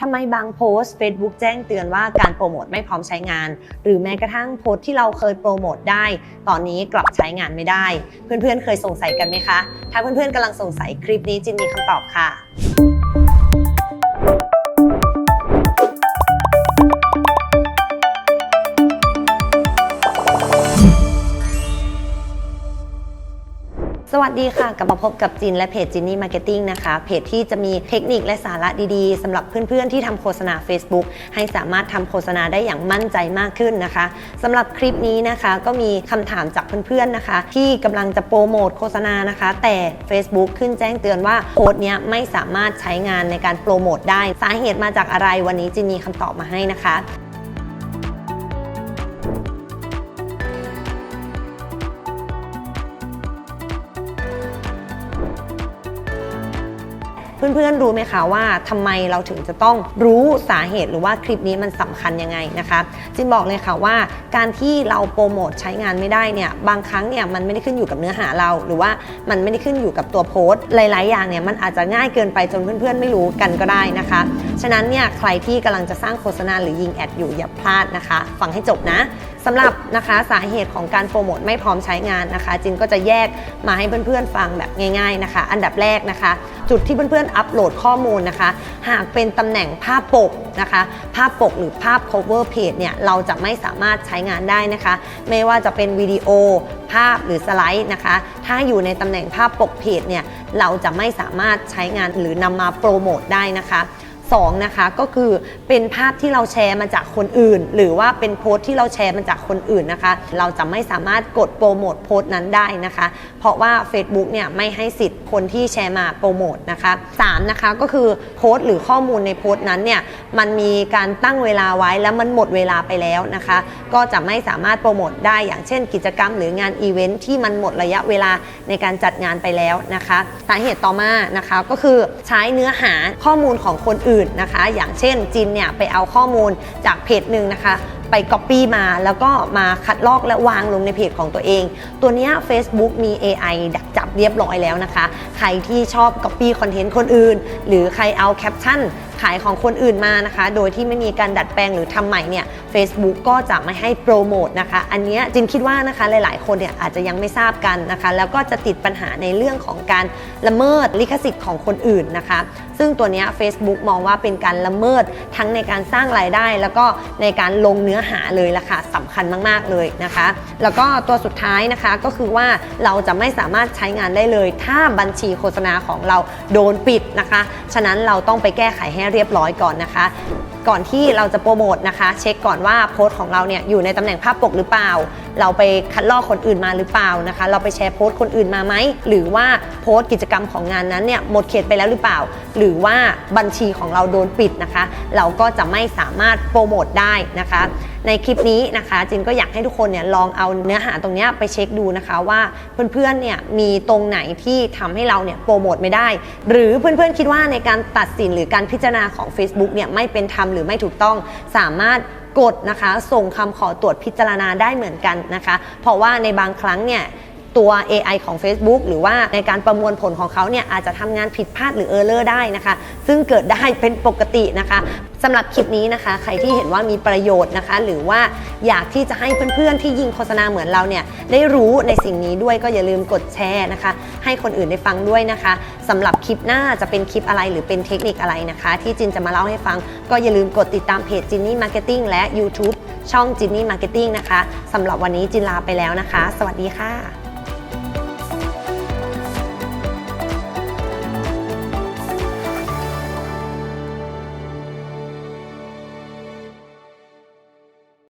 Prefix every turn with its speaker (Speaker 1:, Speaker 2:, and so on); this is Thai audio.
Speaker 1: ทำไมบางโพสต์ Facebook แจ้งเตือนว่าการโปรโมทไม่พร้อมใช้งาน หรือแม้กระทั่งโพสต์ที่เราเคยโปรโมทได้ ตอนนี้กลับใช้งานไม่ได้ เพื่อนๆ เคยสงสัยกันไหมคะ ถ้าเพื่อนๆกำลังสงสัยคลิปนี้จินมีคำตอบค่ะ วัสดีค่ะ กลับมาพบกับจินและเพจจินนี่มาร์เก็ตติ้งนะคะ เพจที่จะมีเทคนิคและสาระดีๆสำหรับเพื่อนๆ ที่ทำโฆษณา Facebook ให้สามารถทำโฆษณาได้อย่างมั่นใจมากขึ้นนะคะสำหรับคลิปนี้นะคะก็มีคำถามจากเพื่อนๆนะคะ ที่กำลังจะโปรโมทโฆษณานะคะ แต่ Facebook ขึ้นแจ้งเตือนว่าโพสต์เนี้ยไม่สามารถใช้งานในการโปรโมทได้ สาเหตุมาจากอะไรวันนี้จินมีคำตอบมาให้นะคะ เพื่อนๆรู้ไหมคะว่าทำไมเราถึงจะต้องรู้สาเหตุหรือว่าคลิปนี้มันสำคัญยังไงนะคะจินบอกเลยค่ะว่าการที่เราโปรโมทใช้งานไม่ได้เนี่ยบางครั้งเนี่ยมันไม่ได้ขึ้นอยู่กับเนื้อหาเรา หรือว่ามันไม่ได้ขึ้นอยู่กับตัวโพสต์หลายๆอย่างเนี่ยมันอาจจะง่ายเกินไปจนเพื่อนๆ ไม่รู้กันก็ได้นะคะ ฉะนั้นเนี่ยใครที่กำลังจะสร้างโฆษณาหรือยิงแอดอยู่อย่าพลาดนะคะ ฟังให้จบนะ สำหรับนะคะสาเหตุของการโปรโมทไม่พร้อมใช้งานนะคะ จินก็จะแยกมาให้เพื่อนๆฟังแบบง่าย ๆนะคะ อันดับแรกนะคะ จุดที่เพื่อนๆอัปโหลดข้อมูลนะคะ หากเป็นตำแหน่งภาพปกนะคะ ภาพปกหรือภาพ cover page เนี่ยเราจะไม่สามารถใช้งานได้นะคะ ไม่ว่าจะเป็นวิดีโอภาพหรือสไลด์นะคะ ถ้าอยู่ในตำแหน่งภาพปกเพจเนี่ยเราจะไม่สามารถใช้งานหรือนำมาโปรโมทได้นะคะ 2นะคะก็คือเป็นภาพที่เราแชร์มาจากคนอื่น หรือว่าเป็นโพสต์ที่เราแชร์มาจากคนอื่นนะคะ เราจะไม่สามารถกดโปรโมทโพสต์นั้นได้นะคะ เพราะว่า Facebook เนี่ยไม่ให้สิทธิ์คนที่แชร์มาโปรโมทนะคะ3นะคะก็คือโพสต์หรือข้อมูลในโพสต์นั้นเนี่ยมันมีการตั้งเวลาไว้แล้วมันหมดเวลาไปแล้วนะคะ ก็จะไม่สามารถโปรโมทได้อย่างเช่น กิจกรรมหรืองานอีเวนท์ที่มันหมดระยะเวลาในการจัดงานไปแล้วนะคะ สาเหตุต่อมานะคะก็คือใช้เนื้อหาข้อมูลของคนอื่นนะคะ อย่างเช่นจินเนี่ยไปเอาข้อมูลจากเพจหนึ่งนะคะ ไป Copy มาแล้วก็มาคัดลอกและวางลงในเพจของตัวเอง ตัวนี้ Facebook มี AI ดักจับเรียบร้อยแล้วนะคะ ใครที่ชอบ Copy คอนเทนต์คนอื่น หรือใครเอาแคปชั่นขายของคนอื่นมานะคะ โดยที่ไม่มีการดัดแปลงหรือทำใหม่เนี่ย Facebook ก็จะไม่ให้โปรโมทนะคะ อันนี้จินคิดว่านะคะหลาย ๆ คนเนี่ยอาจจะยังไม่ทราบกันนะคะ แล้วก็จะติดปัญหาในเรื่องของการละเมิดลิขสิทธิ์ของคนอื่นนะคะ ซึ่งตัวนี้ Facebook มองว่าเป็นการละเมิดทั้งในการสร้างรายได้ แล้วก็ในการลงเนื้อหาเลยล่ะค่ะสำคัญมากๆเลยนะคะ แล้วก็ตัวสุดท้ายนะคะก็คือว่าเราจะไม่สามารถใช้งานได้เลย ถ้าบัญชีโฆษณาของเราโดนปิดนะคะ ฉะนั้นเราต้องไปแก้ไขให้เรียบร้อยก่อนนะคะ ก่อนที่เราจะโปรโมทนะคะ เช็คก่อนว่าโพสต์ของเราเนี่ยอยู่ในตำแหน่งภาพปกหรือเปล่า เราไปคัดลอกคนอื่นมาหรือเปล่านะคะ เราไปแชร์โพสต์คนอื่นมาไหมหรือว่าโพสต์กิจกรรมของงานนั้นเนี่ยหมดเขตไปแล้วหรือเปล่า หรือว่าบัญชีของเราโดนปิดนะคะ เราก็จะไม่สามารถโปรโมทได้นะคะในคลิปนี้นะคะจินก็อยากให้ทุกคนเนี่ยลองเอาเนื้อหาตรงนี้ไปเช็คดูนะคะว่าเพื่อนๆเนี่ยมีตรงไหนที่ทำให้เราเนี่ยโปรโมทไม่ได้ หรือเพื่อนๆคิดว่าในการตัดสินหรือการพิจารณาของ Facebook เนี่ยไม่เป็นธรรมหรือไม่ถูกต้องสามารถกดนะคะ ส่งคำขอตรวจพิจารณาได้เหมือนกันนะคะ เพราะว่าในบางครั้งเนี่ย ตัว AI ของ Facebook หรือว่าในการประมวลผลของเขาเนี่ยอาจจะทำงานผิดพลาดหรือเออร์เลอร์ได้นะคะ ซึ่งเกิดได้เป็นปกตินะคะสำหรับคลิปนี้นะคะ ใครที่เห็นว่ามีประโยชน์นะคะ หรือว่าอยากที่จะให้เพื่อนๆ ที่ยิงโฆษณาเหมือนเราเนี่ยได้รู้ในสิ่งนี้ด้วยก็อย่าลืมกดแชร์นะคะ ให้คนอื่นได้ฟังด้วยนะคะสำหรับคลิปหน้าจะเป็นคลิปอะไรหรือเป็นเทคนิคอะไรนะคะ ที่จินจะมาเล่าให้ฟัง ก็อย่าลืมกดติดตามเพจจินนี่มาร์เก็ตติ้งและ YouTube ช่องจินนี่มาร์เก็ตติ้งนะคะสำหรับวันนี้จินลาไปแล้วนะคะ สวัสดีค่ะ